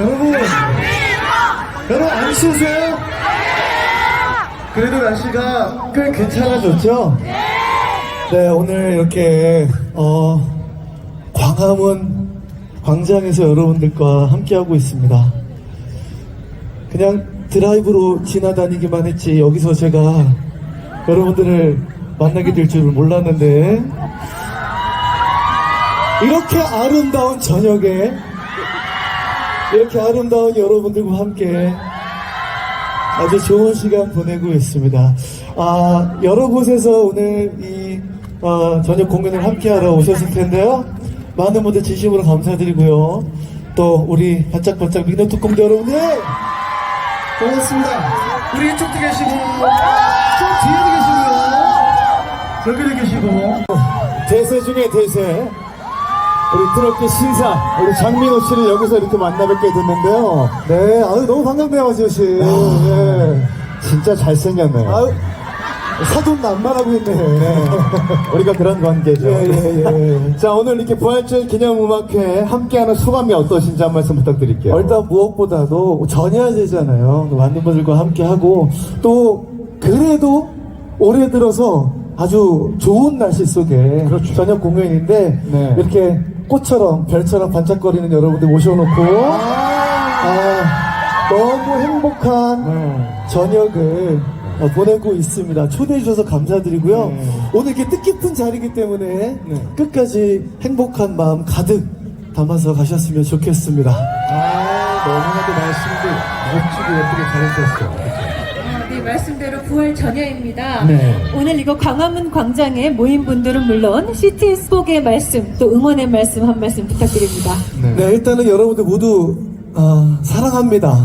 여러분, 여러분 안 추우세요? 그래도 날씨가 꽤 괜찮아졌죠? 네, 오늘 이렇게 어, 광화문 광장에서 여러분들과 함께하고 있습니다. 그냥 드라이브로 지나다니기만 했지 여기서 제가 여러분들을 만나게 될 줄은 몰랐는데 이렇게 아름다운 저녁에 이렇게 아름다운 여러분들과 함께 아주 좋은 시간 보내고 있습니다. 아, 여러 곳에서 오늘 이 어, 저녁 공연을 함께하러 오셨을 텐데요. 많은 분들 진심으로 감사드리고요. 또 우리 바짝바짝 민호특공대 여러분들 반갑습니다. 우리 이쪽도 계시고 저 뒤에도 계시고요. 여기도 계시고 대세 중에 대세 우리 트로트 신사 우리 장민호 씨를 여기서 이렇게 만나뵙게 됐는데요. 네, 아유 너무 반갑네요, 아지호 씨. 네. 진짜 잘생겼네요. 아유 사돈 남만하고 있네. 우리가 그런 관계죠. 예, 예, 예. 자, 오늘 이렇게 부활절 기념음악회 함께하는 소감이 어떠신지 한 말씀 부탁드릴게요. 어, 일단 무엇보다도 전야제잖아요. 많은 분들과 함께하고 또 그래도 올해 들어서 아주 좋은 날씨 속에 그렇죠. 저녁 공연인데 네. 이렇게 꽃처럼 별처럼 반짝거리는 여러분들 모셔놓고 아, 너무 행복한 네. 저녁을 어, 보내고 있습니다. 초대해 주셔서 감사드리고요. 네. 오늘 이렇게 뜻깊은 자리이기 때문에 끝까지 행복한 마음 가득 담아서 가셨으면 좋겠습니다. 아, 너무나도 말씀도 멋지고 예쁘게 잘해주셨어요. 아, 네, 말씀대로 9월 전야입니다. 네. 오늘 이거 광화문 광장에 모인 분들은 물론 시티 스포의 말씀, 또 응원의 말씀 한 말씀 부탁드립니다. 네, 일단은 여러분들 모두 어, 사랑합니다.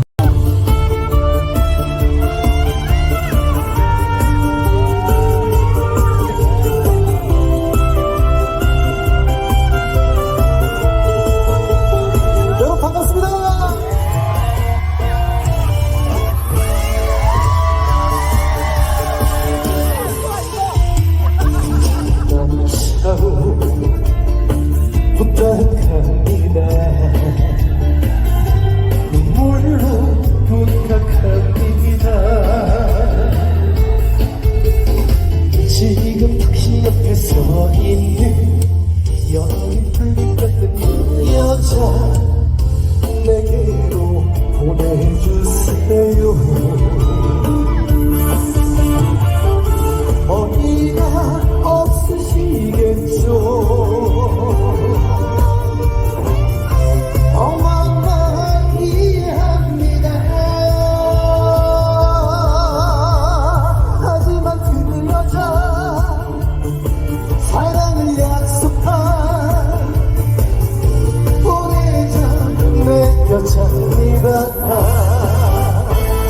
你的爱。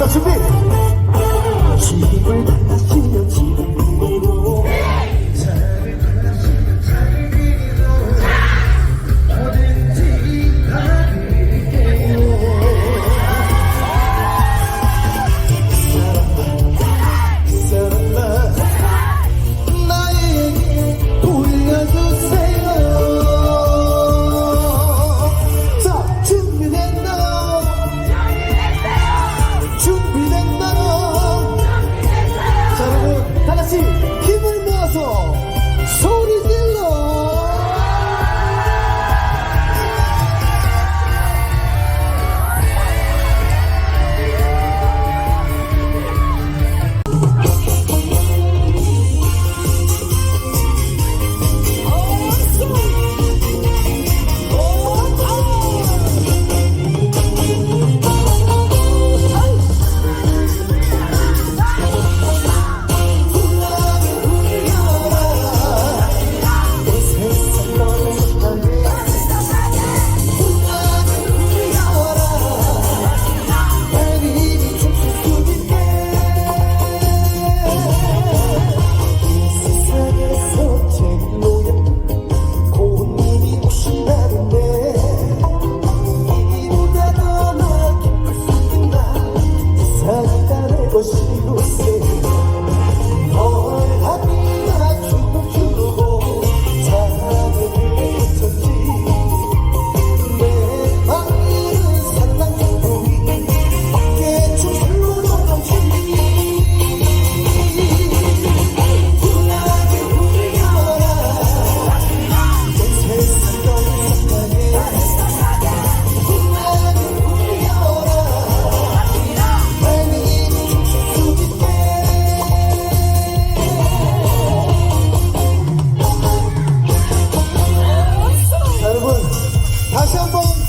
再次沸 Jumbo